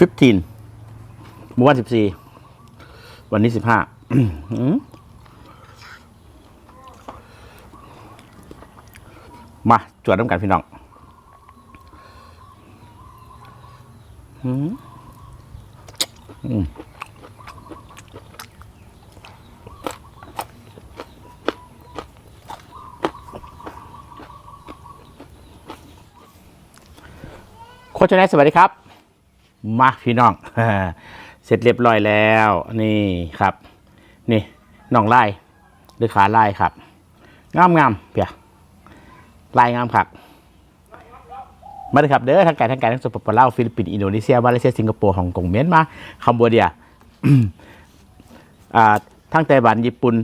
15เมื่อวัน14วันนี้15อืมมาจวดน้ำกันพี่น้องอืมอืมโคชแนายสวัสดีครับ มาพี่น้อง เสร็จเรียบร้อยแล้วนี่ครับ นี่น่องไล่หรือขาไล่ครับงามงามๆเพียลายงามครับมาเลยครับเด้อทางการทางการทั้งสปปลาวฟิลิปปินส์อินโดนีเซียมาเลเซียสิงคโปร์ฮ่องกงเมียนมาคัมโบเดียอ่าทั้งไต้หวันญี่ปุ่น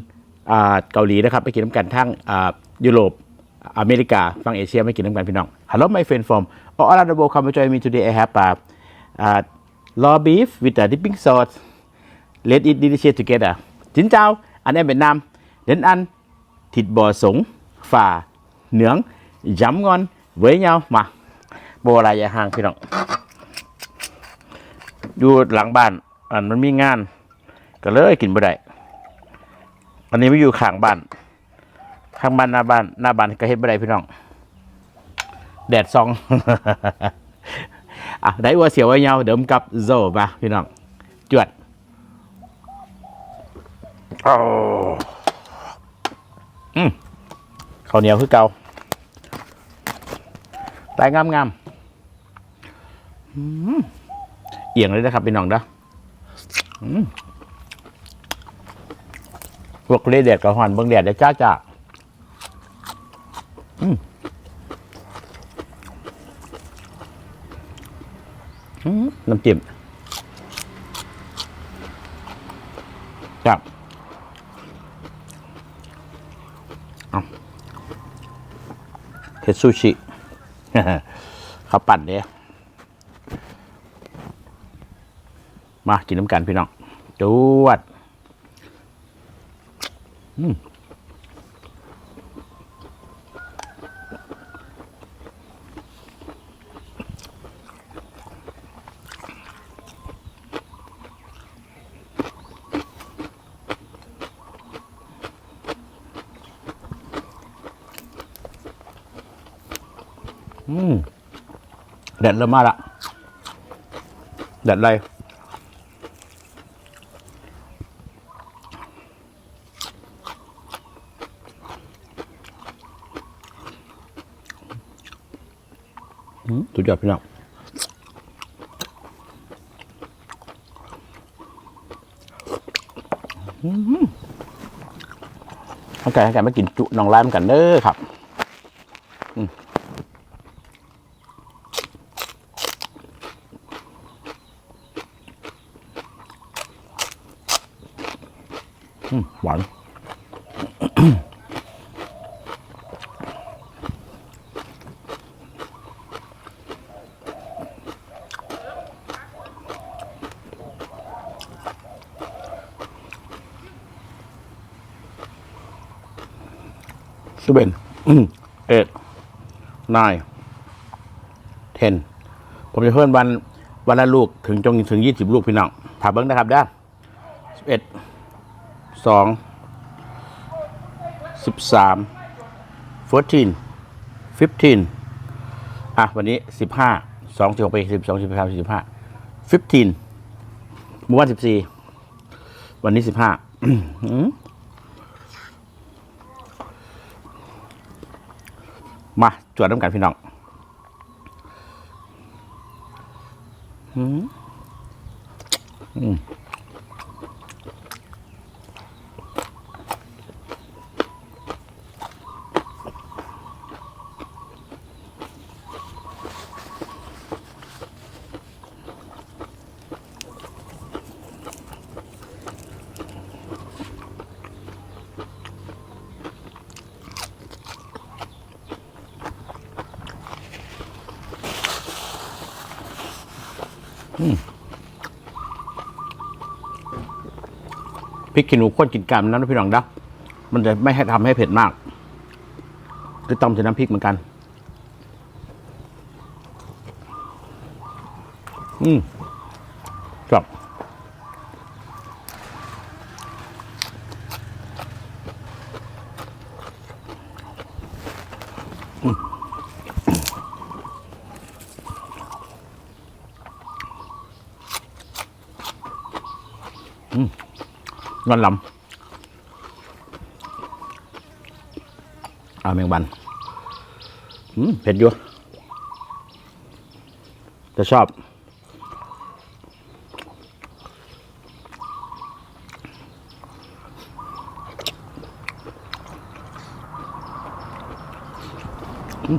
เกาหลีนะครับไปกินน้ำกันทั้งยุโรปอเมริกาฝั่งเอเชียไม่กินน้ำกันพี่น้อง Hello my friend from all around the world come join me today I have uh, uh, raw beef with a dipping sauce let's eat delicious together จินเจ้า อันนี้เวียดนามเดนอัน thịt bò sủng phà nướng giấm ngon với nhau mà โบราณยาห่างพี่น้องอยู่หลังบ้าน อันมันมีงาน ก็เลยกินบ่ได้ อันนี้ไม่อยู่ข้างบ้าน ข้างบ้านหน้าบ้านหน้าบ้านก็เฮ็ดบ่ได้พี่น้อง แดดซอง อะได้วัวเสียวไว้เงาเดิมกับโซมาพี่น้องจวดโอ้อืมข้าวเหนียวคือเก่าลายงามงามๆอืมเอียงเลยนะครับพี่น้องเด้ออืมพวกเล่แดดกับหอนเบิ่งแดดได้จ้าจ้าอืมอืม น้ำจิ้มครับเอาเทซูชิเขาวปั่นเนี่ยมากินน้ำกันพี่น้องจวด อืม อืมแดดเริ่มมาละแดดอะไรสุดยอดพี่น้องอืมเอาก่ให้ไก่มากินจุน้องไล่มันกันเด้อครับ สิบเอ็ดนาย nine, ten ผมจะเพิ่มวันวันละลูกถึงจงถึงยี่สิบลูกพี่น้องถามเบิ้งนะครับด้านสิบเอ็ดสองสิบสาม14 15 อะ วันนี้สิบห้าสอ15 2 16ไปีสิบสองสิบสามสิบห้2 13 15 15เมื่อวันสิบสี่วันนี้สิบห้า มาจวดน้ำกันพี่น้องอืมอืม พริกขี้หนูข้นกินกันนั้นนะพี่น้องนะมันจะไม่ให้ทำให้เผ็ดมาก คือตำใส่น้ำพริกเหมือนกัน อืมครับอืม อืมงอนลำอาแมงวันเผ็ดอยู่จะชอบอื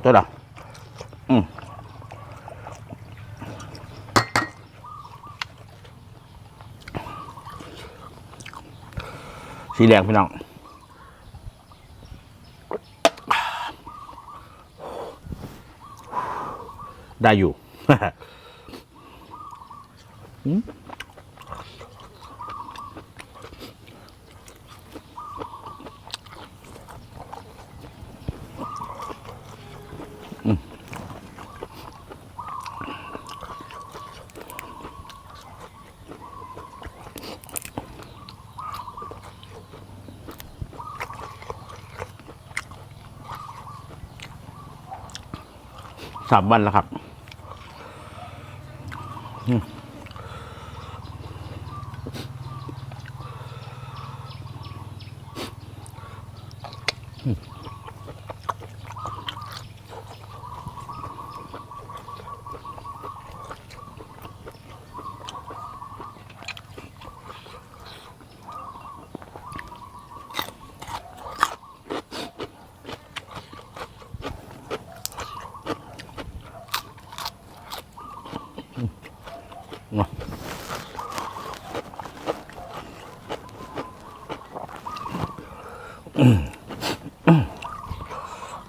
ดตัวเหรออืมสีแดงพี่น้องได้อยู่อื สามวันแล้วครับ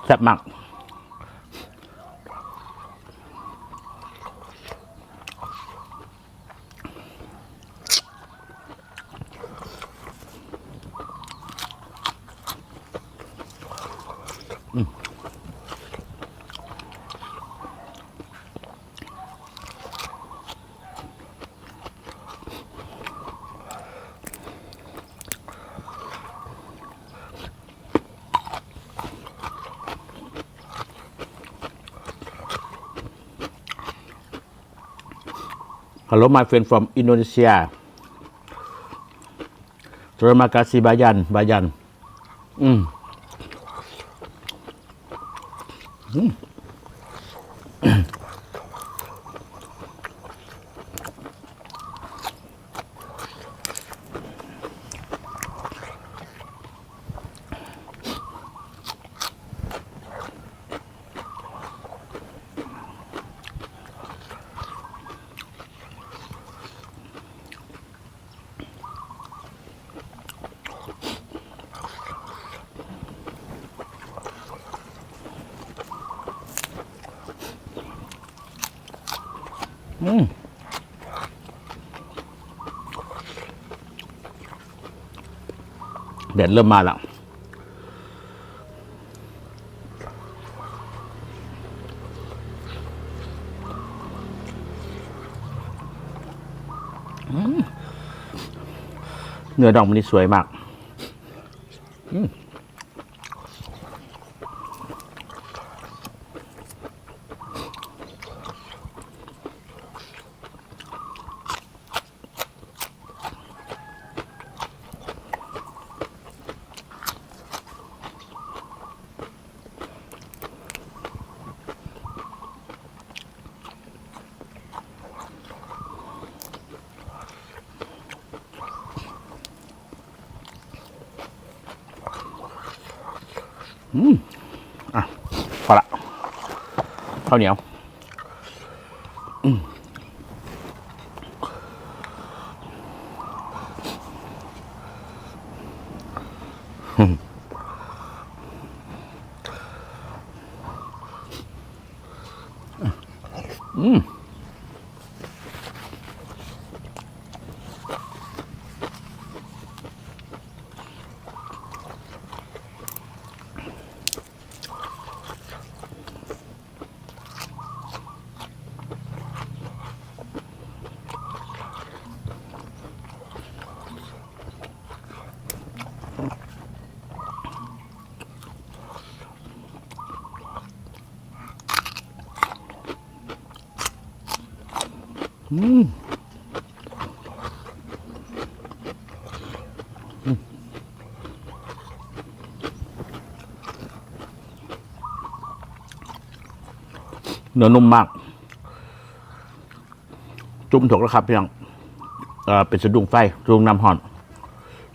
แซ่บมาก Hello my friend from Indonesia Terima kasih Bayan Bayan อืม อืม อืมแดดเริ่มมาแล้วเนื้อดองมันนี่สวยมาก อืม อืมอ่ะพอละข้าวเหนียวอืมอืม เนื้อนุ่มมาก จุ่มถกแล้วครับพี่น้องเป็นสะดุ้งไฟสะดุ้งน้ำห่อน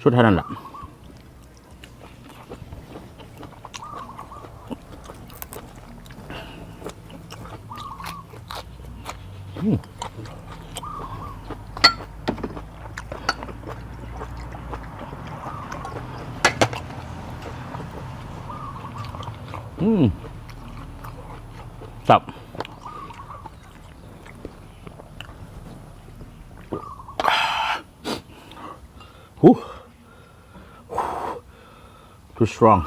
ชุดเท่านั้นแหละ อืมสับ หู too strong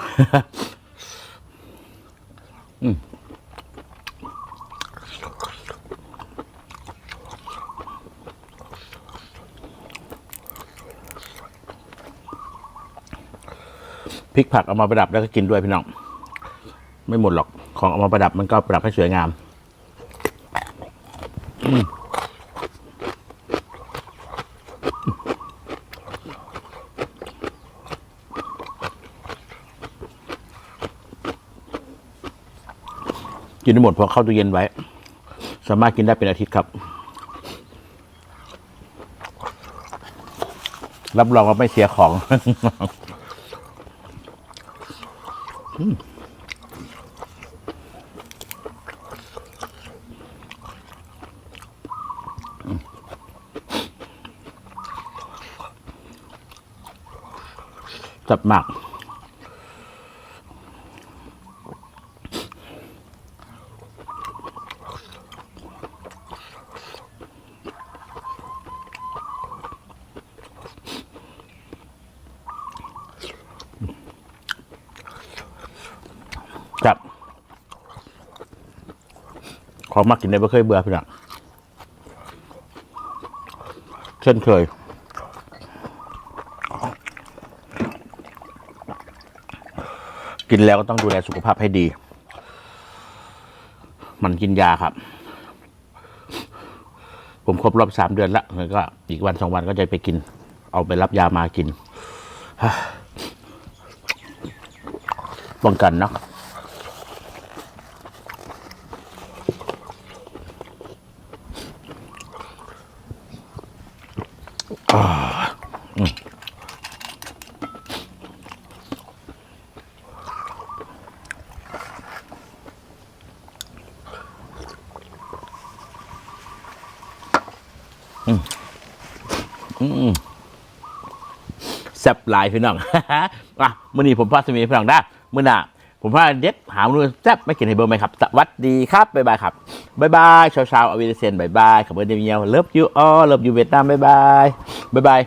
พริกผักเอามาประดับแล้วก็กินด้วยพี่น้อง ไม่หมดหรอก ของเอามาประดับมันก็ประดับให้สวยงาม กินได้หมดพราะเข้าตู้เย็นไว้ สามารถกินได้เป็นอาทิตย์ครับ รับรองว่าไม่เสียของจับหมาก จับ ของมักกินได้ไม่เคยเบื่อพี่น้องเช่นเคยกินแล้วก็ต้องดูแลสุขภาพให้ดี มันกินยาครับ ผมครบรอบสามเดือนละแล้วก็อีกวันสองวันก็จะไปกิน เอาไปรับยามากินป้องกันเนาะ แซ่บหลายพี่น้องอะมื่อนี้ผมพาสมีพี่น้องได้มื่อหน้าผมพาเด็ดหาเมนูแซ่บไม่กินให้เบอร์ไหมครับ สวัสดีครับ บ๊ายบายครับ บ๊ายบายชาวชาวอเวเดเซนบ๊ายบายขับเบอร์เดมิเอลเลิฟยูออเลิฟยูเวียดนามบ๊ายบาย บ๊ายบาย